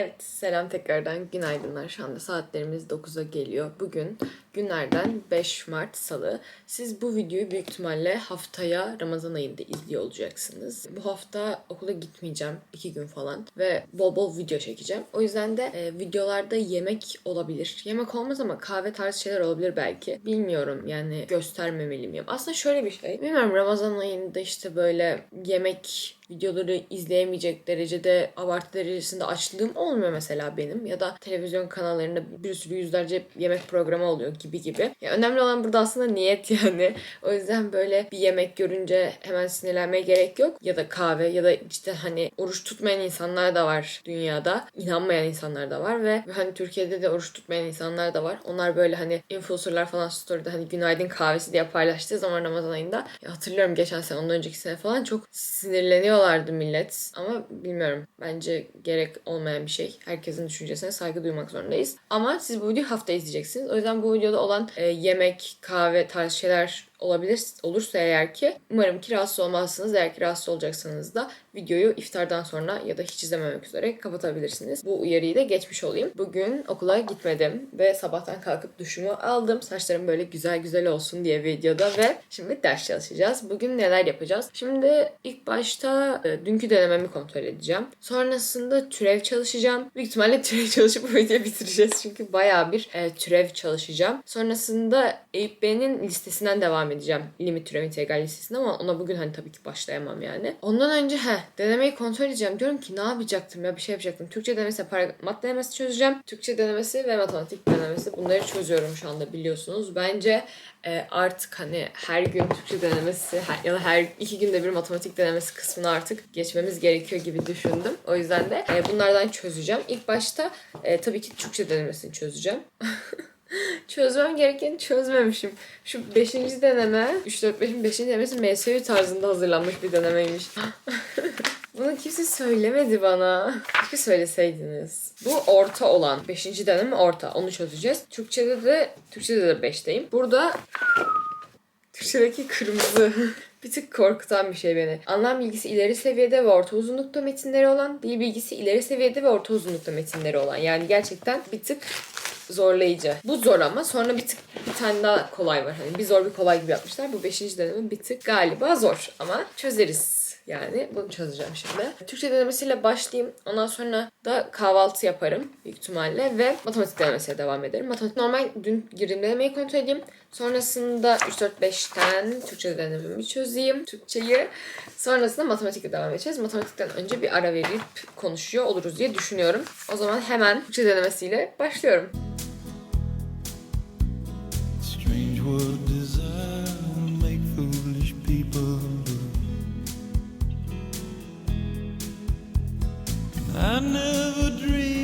Evet, selam tekrardan. Günaydınlar. Şu anda saatlerimiz 9'a geliyor. Bugün günlerden 5 Mart Salı. Siz bu videoyu büyük ihtimalle haftaya Ramazan ayında izliyor olacaksınız. Bu hafta okula gitmeyeceğim. 2 gün falan. Ve bol bol video çekeceğim. O yüzden de e, videolarda yemek olabilir. Yemek olmaz ama kahve tarzı şeyler olabilir belki. Bilmiyorum yani göstermemeli miyim? Aslında şöyle bir şey. Bilmiyorum Ramazan ayında işte böyle yemek videoları izleyemeyecek derecede abartı derecesinde açlığım olmuyor mesela benim. Ya da televizyon kanallarında bir sürü yüzlerce yemek programı oluyor gibi gibi. Ya önemli olan burada aslında niyet yani. O yüzden böyle bir yemek görünce hemen sinirlenmeye gerek yok. Ya da kahve ya da işte hani oruç tutmayan insanlar da var dünyada. İnanmayan insanlar da var ve hani Türkiye'de de oruç tutmayan insanlar da var. Onlar böyle hani influencerlar falan story'de hani günaydın kahvesi diye paylaştığı zaman Ramazan ayında ya hatırlıyorum geçen sene ondan önceki sene falan çok sinirleniyorlardı millet. Ama bilmiyorum. Bence gerek olmayan bir şey. Herkesin düşüncesine saygı duymak zorundayız. Ama siz bu videoyu hafta izleyeceksiniz. O yüzden bu videoda olan e, yemek, kahve tarzı şeyler olabilir olursa eğer ki umarım ki rahatsız olmazsınız. Eğer ki rahatsız olacaksanız da videoyu iftardan sonra ya da hiç izlememek üzere kapatabilirsiniz. Bu uyarıyı da geçmiş olayım. Bugün okula gitmedim ve sabahtan kalkıp duşumu aldım. Saçlarım böyle güzel güzel olsun diye videoda ve şimdi ders çalışacağız. Bugün neler yapacağız? Şimdi ilk başta e, dünkü denememi kontrol edeceğim. Sonrasında türev çalışacağım. Büyük ihtimalle türev çalışıp bu videoyu bitireceğiz. Çünkü bayağı bir e, türev çalışacağım. Sonrasında Eyüp Bey'in listesinden devam edeceğim. Limit türev integral listesinde ama ona bugün hani tabii ki başlayamam yani. Ondan önce he denemeyi kontrol edeceğim. Diyorum ki ne yapacaktım ya bir şey yapacaktım. Türkçe denemesi, mat denemesi çözeceğim. Türkçe denemesi ve matematik denemesi. Bunları çözüyorum şu anda biliyorsunuz. Bence e, artık hani her gün Türkçe denemesi her, ya da her iki günde bir matematik denemesi kısmını artık geçmemiz gerekiyor gibi düşündüm. O yüzden de e, bunlardan çözeceğim. İlk başta e, tabii ki Türkçe denemesini çözeceğim. Çözmem gerekeni çözmemişim. Şu 5. deneme, 3 4 5'in 5. denemesi MSU tarzında hazırlanmış bir denemeymiş. Bunu kimse söylemedi bana. Keşke söyleseydiniz. Bu orta olan. 5. deneme orta. Onu çözeceğiz. Türkçede de Türkçede de 5'teyim. Burada Türkçedeki kırmızı bir tık korkutan bir şey beni. Anlam bilgisi ileri seviyede ve orta uzunlukta metinleri olan, dil bilgisi ileri seviyede ve orta uzunlukta metinleri olan. Yani gerçekten bir tık zorlayıcı. Bu zor ama sonra bir tık bir tane daha kolay var. Hani bir zor bir kolay gibi yapmışlar. Bu beşinci deneme bir tık galiba zor ama çözeriz. Yani bunu çözeceğim şimdi. Türkçe denemesiyle başlayayım. Ondan sonra da kahvaltı yaparım büyük ihtimalle ve matematik denemesiyle devam ederim. Matematik normal dün girdiğim denemeyi kontrol edeyim. Sonrasında 3-4-5'ten Türkçe denememi çözeyim. Türkçeyi. Sonrasında matematikle devam edeceğiz. Matematikten önce bir ara verip konuşuyor oluruz diye düşünüyorum. O zaman hemen Türkçe denemesiyle başlıyorum. I never dreamed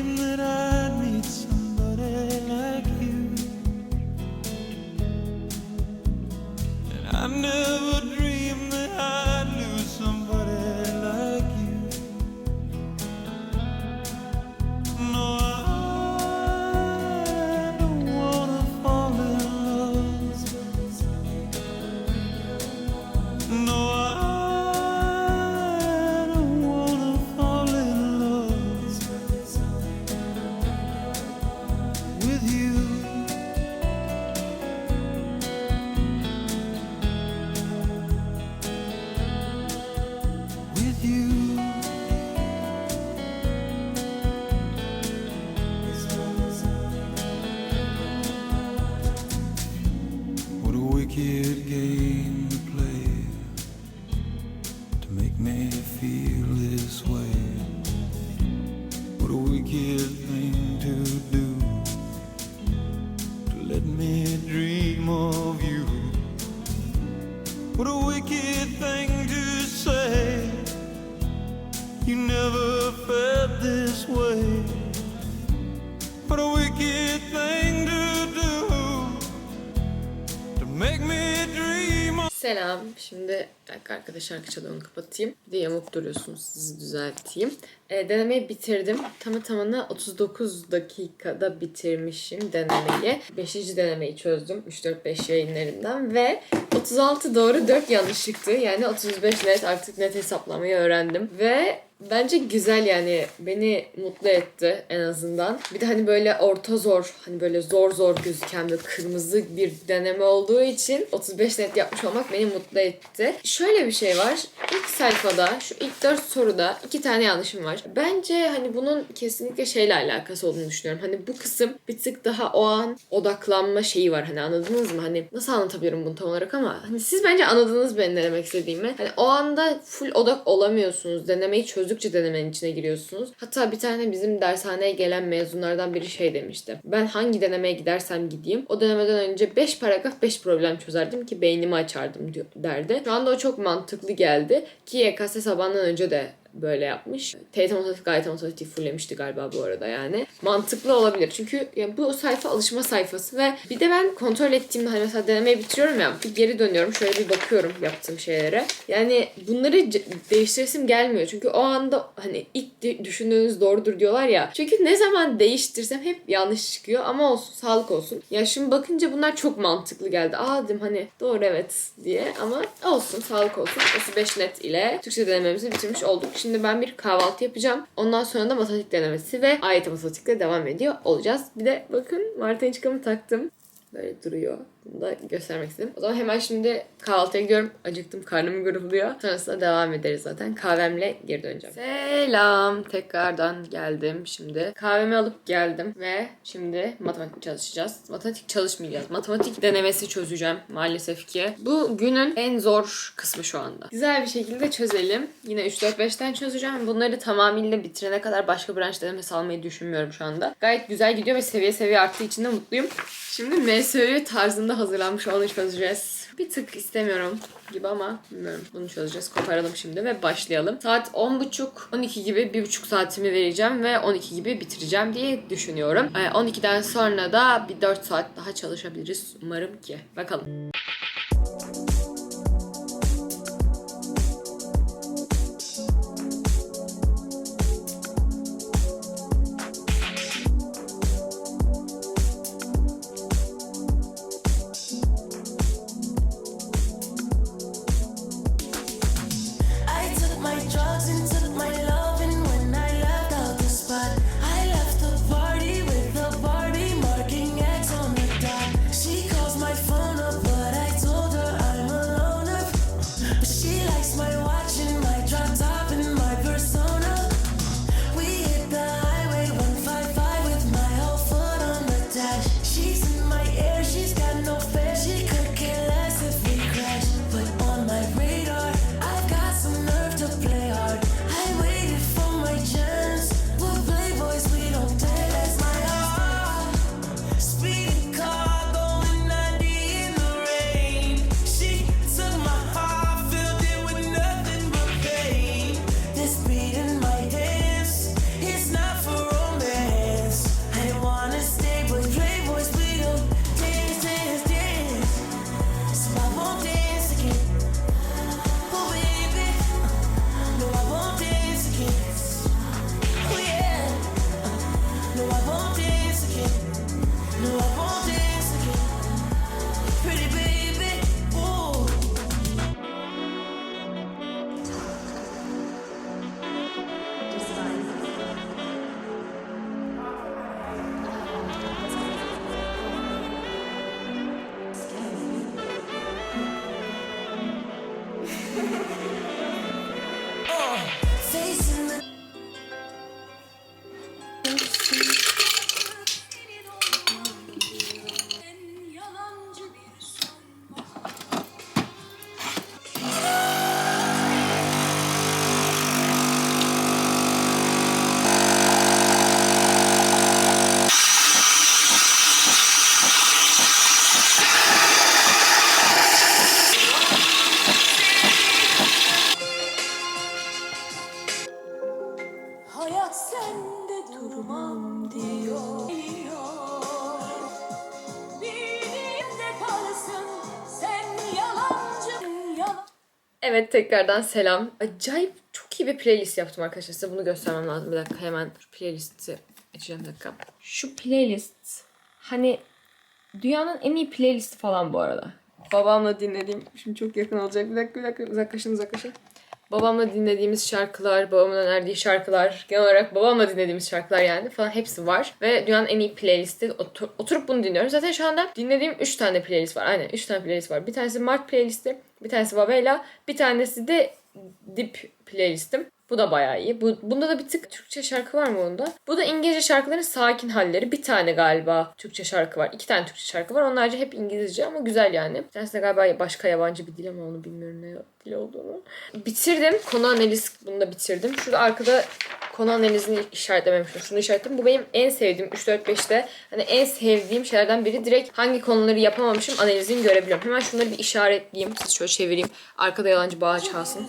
dakika arkadaş şarkı kapatayım. Bir de yamuk duruyorsunuz sizi düzelteyim. E, denemeyi bitirdim. Tamı tamına 39 dakikada bitirmişim denemeyi. 5. denemeyi çözdüm 3-4-5 yayınlarından ve 36 doğru 4 yanlış çıktı. Yani 35 net artık net hesaplamayı öğrendim. Ve Bence güzel yani beni mutlu etti en azından. Bir de hani böyle orta zor hani böyle zor zor gözüken böyle kırmızı bir deneme olduğu için 35 net yapmış olmak beni mutlu etti. Şöyle bir şey var. İlk sayfada şu ilk 4 soruda iki tane yanlışım var. Bence hani bunun kesinlikle şeyle alakası olduğunu düşünüyorum. Hani bu kısım bir tık daha o an odaklanma şeyi var hani anladınız mı? Hani nasıl anlatabilirim bunu tam olarak ama hani siz bence anladınız benim ne demek istediğimi. Hani o anda full odak olamıyorsunuz. Denemeyi çözdükçe denemenin içine giriyorsunuz. Hatta bir tane bizim dershaneye gelen mezunlardan biri şey demişti. Ben hangi denemeye gidersem gideyim o denemeden önce 5 paragraf 5 problem çözerdim ki beynimi açardım diyor, derdi. Şu anda o çok mantıklı geldi ki YKS sabahından önce de böyle yapmış. TYT matematik gayet matematik fullemişti galiba bu arada yani. Mantıklı olabilir. Çünkü ya bu sayfa alışma sayfası ve bir de ben kontrol ettiğimde hani mesela denemeyi bitiriyorum ya bir geri dönüyorum şöyle bir bakıyorum yaptığım şeylere. Yani bunları değiştiresim gelmiyor. Çünkü o anda hani ilk düşündüğünüz doğrudur diyorlar ya. Çünkü ne zaman değiştirsem hep yanlış çıkıyor ama olsun sağlık olsun. Ya şimdi bakınca bunlar çok mantıklı geldi. Aa dedim hani doğru evet diye ama olsun sağlık olsun. 35 net ile Türkçe denememizi bitirmiş olduk. Şimdi ben bir kahvaltı yapacağım. Ondan sonra da matematik denemesi ve ayet matematikle devam ediyor olacağız. Bir de bakın Martin çıkamı taktım. Böyle duruyor. Bunu da göstermek istedim. O zaman hemen şimdi kahvaltıya gidiyorum. Acıktım, karnım gurulduyor. Sonrasında devam ederiz zaten. Kahvemle geri döneceğim. Selam. Tekrardan geldim şimdi. Kahvemi alıp geldim ve şimdi matematik çalışacağız. Matematik çalışmayacağız. Matematik denemesi çözeceğim maalesef ki. Bu günün en zor kısmı şu anda. Güzel bir şekilde çözelim. Yine 3-4-5'ten çözeceğim. Bunları tamamıyla bitirene kadar başka branş denemesi almayı düşünmüyorum şu anda. Gayet güzel gidiyor ve seviye seviye arttığı için de mutluyum. Şimdi MSÖ tarzında hazırlanmış onu çözeceğiz. Bir tık istemiyorum gibi ama bilmiyorum. Bunu çözeceğiz. Koparalım şimdi ve başlayalım. Saat 10.30 12 gibi 1.5 saatimi vereceğim ve 12 gibi bitireceğim diye düşünüyorum. Ee, 12'den sonra da bir 4 saat daha çalışabiliriz umarım ki. Bakalım. Sende durmam diyor. Sen. Evet tekrardan selam. Acayip çok iyi bir playlist yaptım arkadaşlar. Size bunu göstermem lazım. Bir dakika hemen playlisti açacağım bir dakika. Şu playlist hani dünyanın en iyi playlisti falan bu arada. Babamla dinlediğim, şimdi çok yakın olacak. Bir dakika bir dakika uzaklaşın uzaklaşın. Babamla dinlediğimiz şarkılar, babamın önerdiği şarkılar, genel olarak babamla dinlediğimiz şarkılar yani falan hepsi var. Ve dünyanın en iyi playlisti. Otur- oturup bunu dinliyorum. Zaten şu anda dinlediğim 3 tane playlist var. Aynen 3 tane playlist var. Bir tanesi Mart playlisti, bir tanesi Babella, bir tanesi de Dip playlistim. Bu da bayağı iyi. Bu, bunda da bir tık Türkçe şarkı var mı onda? Bu da İngilizce şarkıların sakin halleri. Bir tane galiba Türkçe şarkı var. İki tane Türkçe şarkı var. Onlarca hep İngilizce ama güzel yani. Bir tanesi de galiba başka yabancı bir dil ama onu bilmiyorum ne dil olduğunu. Bitirdim. Konu analiz bunu da bitirdim. Şurada arkada konu analizini işaretlememiştim. Şunu işaretledim. Bu benim en sevdiğim 3-4-5'te hani en sevdiğim şeylerden biri. Direkt hangi konuları yapamamışım analizini görebiliyorum. Hemen şunları bir işaretleyeyim. Siz şöyle çevireyim. Arkada yalancı bağ çalsın.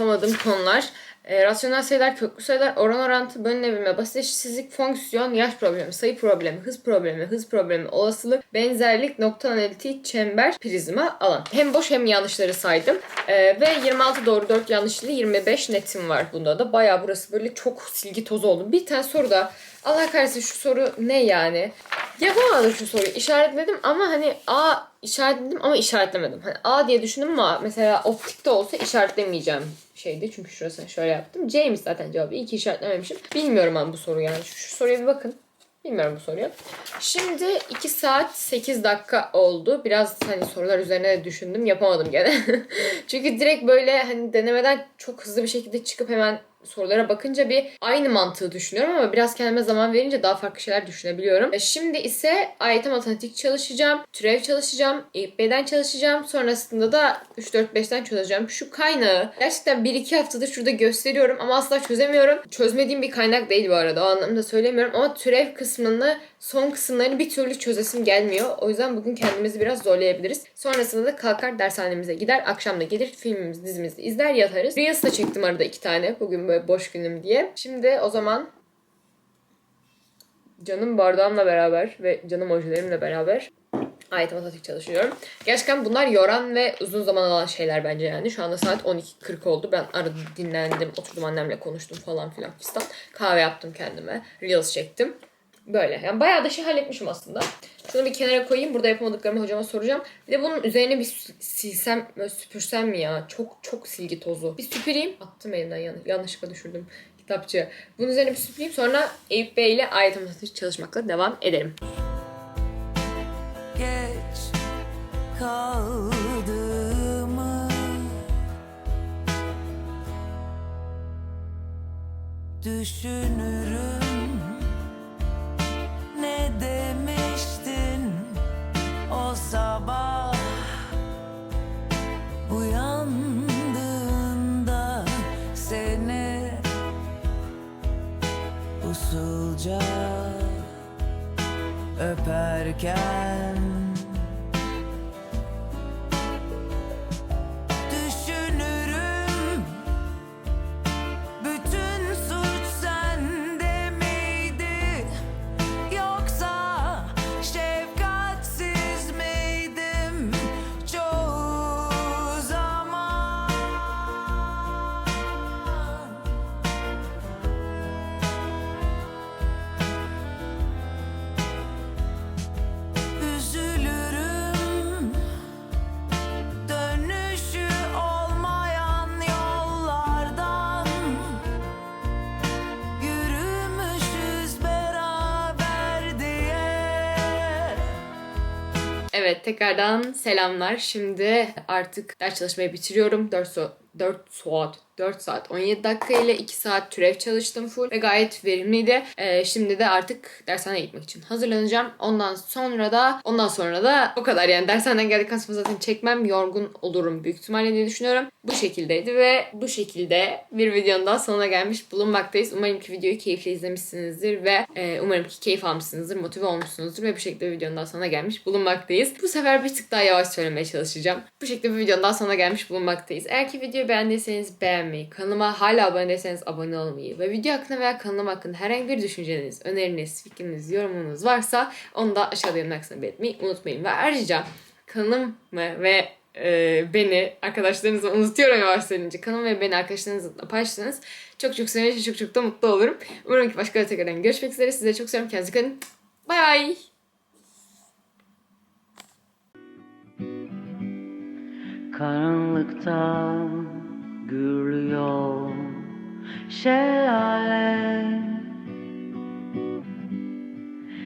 Yapamadığım konular. E, rasyonel sayılar, köklü sayılar, oran orantı, bölünebilme, basit eşitsizlik, fonksiyon, yaş problemi, sayı problemi, hız problemi, hız problemi, olasılık, benzerlik, nokta analitiği, çember, prizma, alan. Hem boş hem yanlışları saydım. E, ve 26 doğru 4 yanlışlı 25 netim var bunda da. Baya burası böyle çok silgi tozu oldu. Bir tane soru da Allah kahretsin şu soru ne yani? Yapamadım şu soruyu. İşaretledim ama hani A işaretledim ama işaretlemedim. Hani A diye düşündüm ama mesela optikte olsa işaretlemeyeceğim şeydi. Çünkü şurası şöyle yaptım. C'ymiş zaten cevabı. İyi ki işaretlememişim. Bilmiyorum ben bu soruyu yani. Şu, şu soruya bir bakın. Bilmiyorum bu soruyu. Şimdi 2 saat 8 dakika oldu. Biraz hani sorular üzerine de düşündüm. Yapamadım gene. Çünkü direkt böyle hani denemeden çok hızlı bir şekilde çıkıp hemen sorulara bakınca bir aynı mantığı düşünüyorum ama biraz kendime zaman verince daha farklı şeyler düşünebiliyorum. E, Şimdi ise AYT matematik çalışacağım, türev çalışacağım, Bey'den çalışacağım. Sonrasında da 3-4-5'ten çözeceğim. Şu kaynağı gerçekten 1-2 haftadır şurada gösteriyorum ama asla çözemiyorum. Çözmediğim bir kaynak değil bu arada. O anlamda söylemiyorum ama türev kısmını son kısımlarını bir türlü çözesim gelmiyor. O yüzden bugün kendimizi biraz zorlayabiliriz. Sonrasında da kalkar dershanemize gider. Akşam da gelir filmimizi dizimizi izler yatarız. Reels da çektim arada iki tane. Bugün böyle boş günüm diye. Şimdi o zaman canım bardağımla beraber ve canım ojelerimle beraber ayet matematik çalışıyorum. Gerçekten bunlar yoran ve uzun zaman alan şeyler bence yani. Şu anda saat 12.40 oldu. Ben arada dinlendim, oturdum annemle konuştum falan filan fistan. Kahve yaptım kendime. Reels çektim. Böyle. Yani bayağı da şey halletmişim aslında. Şunu bir kenara koyayım. Burada yapamadıklarımı hocama soracağım. Bir de bunun üzerine bir silsem, böyle süpürsem mi ya? Çok çok silgi tozu. Bir süpüreyim. Attım elimden yanlış, yanlışlıkla düşürdüm kitapçı. Bunun üzerine bir süpüreyim. Sonra Eyüp Bey ile ayet matematik çalışmakla devam ederim. geç kaldığımı düşünürüm God. Evet tekrardan selamlar. Şimdi artık ders çalışmayı bitiriyorum. 4 saat 4 saat 4 saat 17 dakika ile 2 saat türev çalıştım full ve gayet verimliydi. Ee, şimdi de artık dershaneye gitmek için hazırlanacağım. Ondan sonra da ondan sonra da o kadar yani dershaneden geldikten sonra zaten çekmem yorgun olurum büyük ihtimalle diye düşünüyorum. Bu şekildeydi ve bu şekilde bir videonun daha sonuna gelmiş bulunmaktayız. Umarım ki videoyu keyifle izlemişsinizdir ve e, umarım ki keyif almışsınızdır, motive olmuşsunuzdur ve bu şekilde videonun daha sonuna gelmiş bulunmaktayız. Bu sefer bir tık daha yavaş söylemeye çalışacağım. Bu şekilde bir videonun daha sonuna gelmiş bulunmaktayız. Eğer ki videoyu beğendiyseniz beğenmeyi, kanalıma hala abone değilseniz abone olmayı ve video hakkında veya kanalım hakkında herhangi bir düşünceniz, öneriniz, fikriniz, yorumunuz varsa onu da aşağıda yorumlar kısmına belirtmeyi unutmayın. Ve ayrıca kanalımı ve e, beni arkadaşlarınızla unutuyorum yavaş söyleyince. Kanalımı ve beni arkadaşlarınızla paylaşırsanız çok çok sevinirim, çok çok da mutlu olurum. Umarım ki başka bir tekrardan görüşmek üzere. Size çok seviyorum. Kendinize dikkat. Bay bay. Guru Yo